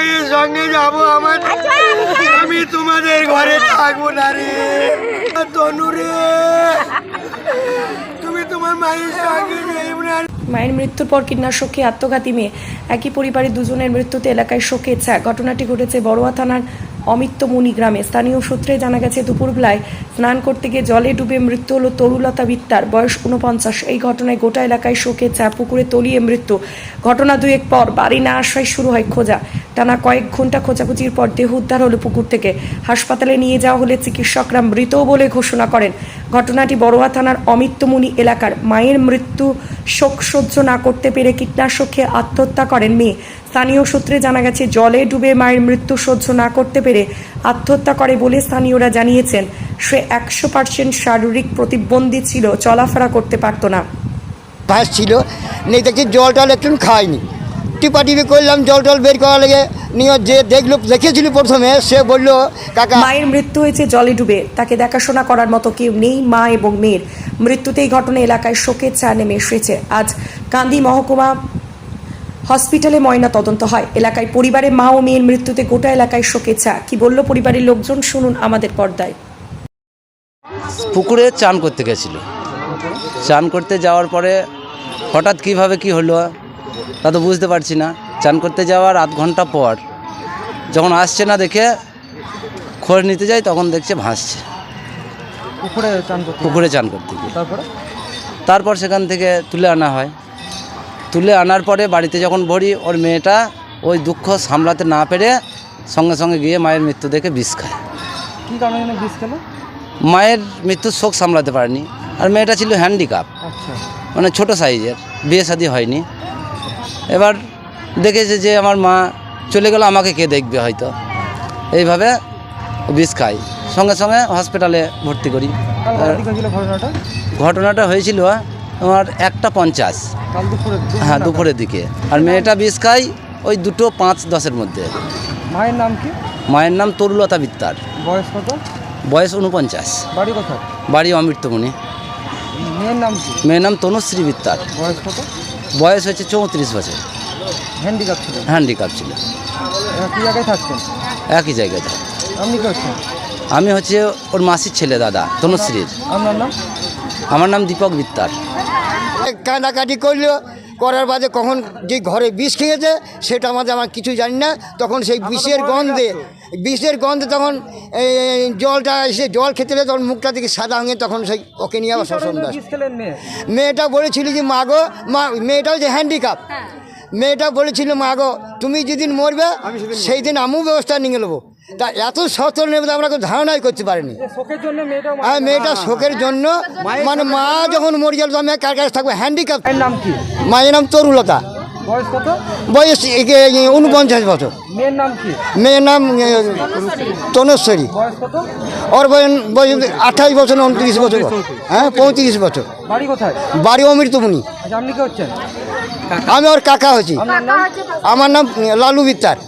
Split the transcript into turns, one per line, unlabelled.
মায়ের সঙ্গে যাব আমার? আমি তোমাদের ঘরে থাকব না রে। তনু রে। তুমি তোমার মায়ের সঙ্গে যাইব না।
মায়ের মৃত্যুর পর কীটনাশক আত্মঘাতী মেয়ে। একই পরিবারের দুজনের মৃত্যুতে এলাকায় শোকের ঘটনাটি ঘটেছে বড়ুয়া থানার অমিত্যমণি গ্রামে। স্থানীয় সূত্রে জানা গেছে, দুপুরবেলায় স্নান করতে গিয়ে জলে ডুবে মৃত্যু হলো তরুলতা বিত্তার বয়স উনপঞ্চাশ এই ঘটনায় গোটা এলাকায় শোকে চা পুকুরে তলিয়ে মৃত্যু। ঘটনা দুয়েক পর বাড়ি না আসায় শুরু হয় খোঁজা। টানা কয়েক ঘণ্টা খোঁজাখুঁজির পর দেহ উদ্ধার হলো পুকুর থেকে। হাসপাতালে নিয়ে যাওয়া হলে চিকিৎসকরা মৃত বলে ঘোষণা করেন। ঘটনাটি বড়ুয়া থানার অমিত্যমণি এলাকার মায়ের মৃত্যু শোক সহ্য না করতে পেরে কীটনাশক খেয়ে আত্মহত্যা করেন মেয়ে। স্থানীয় সূত্রে জানা গেছে, জলে ডুবে মায়ের মৃত্যু সহ্য না করতে পেরে আত্মহত্যা করে বলে স্থানীয়রা জানিয়েছেন। সে একশো পার্সেন্ট শারীরিক প্রতিবন্ধী ছিল, চলাফেরা করতে পারত না।
ভাস ছিল, নেই দেখি জল টল একটু খাইনি টিপা টিপি করলাম জল টল বের করা লেগে নিয়ে যে দেখল দেখেছিল প্রথমে সে বলল কাকা
মায়ের মৃত্যু হয়েছে জলে ডুবে। তাকে দেখাশোনা করার মতো কেউ নেই মা এবং মেয়ের। মৃত্যুতেই ঘটনা এলাকায় শোকের চা নেমে এসেছে। আজ কান্দি মহকুমা হসপিটালে ময়না তদন্ত হয়। এলাকায় পরিবারের মা ও মেয়ের মৃত্যুতে গোটা এলাকায় শোকের চা কি বলল পরিবারের লোকজন? শুনুন আমাদের পর্দায়।
পুকুরে চান করতে গেছিল। চান করতে যাওয়ার পরে হঠাৎ কীভাবে কি হলো? তা তো বুঝতে পারছি না। চান করতে যাওয়ার আধ ঘণ্টা পর যখন আসছে না দেখে খোঁজ নিতে যাই তখন দেখছে ভাসছে।
পুকুরে চান করতে
পুকুরে চান করতে গিয়ে।
তারপরে?
তারপর সেখান থেকে তুলে আনা হয়। তুলে আনার পরে বাড়িতে যখন ভরি ওর মেয়েটা ওই দুঃখ সামলাতে না পেরে সঙ্গে সঙ্গে গিয়ে মায়ের মৃত্যু দেখে বিষ খায়।
কি কারণে বিষ খেলো?
মায়ের মৃত্যুর শোক সামলাতে পারেনি। আর মেয়েটা ছিল হ্যান্ডিক্যাপ
আচ্ছা।
মানে ছোট সাইজের বিয়ে শাদি হয়নি। এবার দেখেছে যে আমার মা চলে গেল আমাকে কে দেখবে হয়তো। এইভাবে বিষ খাই সঙ্গে সঙ্গে হসপিটালে ভর্তি করি।
ঘটনাটা?
হয়েছিল আমার একটা পঞ্চাশ। হ্যাঁ দুপুরের দিকে। আর মেয়েটা বিষ খাই ওই দুটো পাঁচ দশের মধ্যে।
মায়ের নাম কি?
মায়ের নাম তরুলতা বিত্তার
বয়স কত?
বয়স উনপঞ্চাশ।
বাড়ি কোথায়?
বাড়ি অমৃতমণি।
মেয়ের নাম কি?
মেয়ের নাম তনুশ্রী বিত্তার
বয়স কত?
বয়স হচ্ছে চৌত্রিশ বছর।
হ্যান্ডিক্যাপ ছিল?
হ্যান্ডিক্যাপ ছিল।
কি জায়গায় থাকতেন?
একই জায়গায় থাকতেন
আপনি করছেন
আমি হচ্ছে ওর মাসির ছেলে দাদা তনুশ্রীর
আপনার নাম?
আমার নাম দীপক বিত্তার।
কান্নাকাটি করল করার বাদে কখন যে ঘরে বিষ খেয়েছে সেটা আমাদের আমার কিছু জানি না। তখন সেই বিষের গন্ধে বিষের গন্ধে তখন জলটা এসে জল খেতে গেলে তখন মুখটা থেকে সাদা হয়ে তখন সেই ওকে নিয়ে আবার শোষণ দাস মেয়েটা বলেছিল যে মা গো মা মেয়েটাও যে হ্যান্ডিক্যাপ মেয়েটা বলেছিল মা গো তুমি যেদিন মরবে সেই দিন আমিও ব্যবস্থা নিয়ে নেব। তা এত সচল নেবে আমরা কেউ ধারণাই করতে পারিনি। আর মেয়েটা শোকের জন্য মানে মা যখন মরে গেল আমি কার কাছে থাকব? হ্যান্ডিক্যাপ
মায়ের নাম কি?
মায়ের নাম তরুলতা।
বয়স
উনপঞ্চাশ বছর।
মেয়ের নাম কি?
মেয়ের নাম তনুশ্বরী ওর বয়স বয়স আঠাশ বছর উনত্রিশ বছর। হ্যাঁ পঁয়ত্রিশ বছর।
বাড়ি কোথায়?
বাড়ি অমৃতমণি।
আচ্ছা
আমি ওর কাকা হচ্ছি আমার নাম লালু বিত্তার